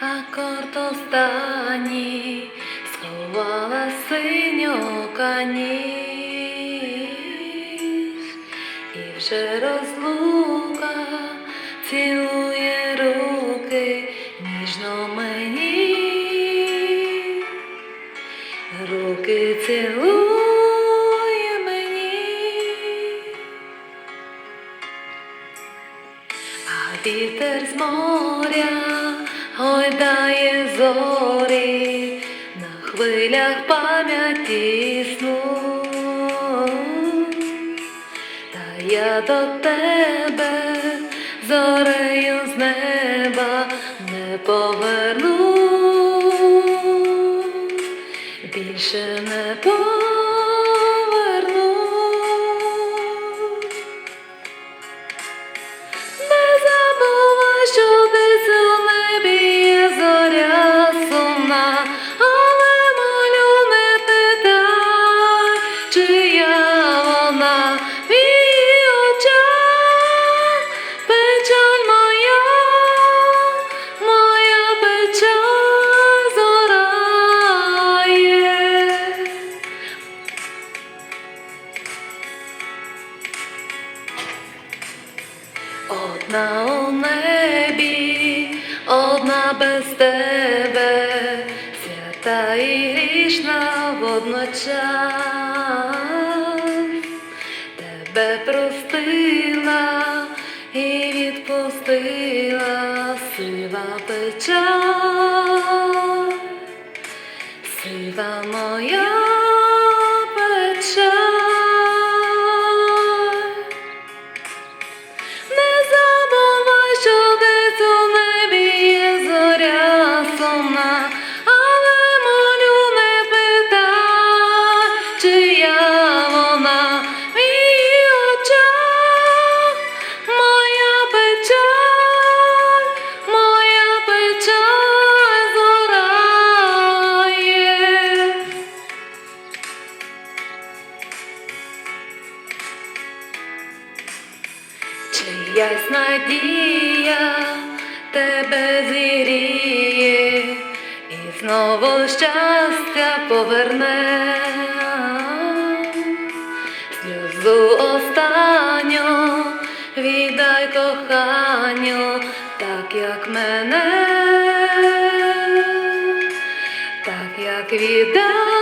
акорд останній сховала синьока ніж, і вже розлука цілує руки ніжно мені, руки цілує вітер з моря гойдає зорі на хвилях пам'яті сну. Та я до тебе зорею з неба не поверну, більше не поверну. Одна у небі, одна без тебе, свята і грішна водночас, тебе простила і відпустила сива печаль, сива моя Чиясь надія тебе зіріє і знову щастя поверне сльозу останню віддай коханню, так як мене, так як віддай.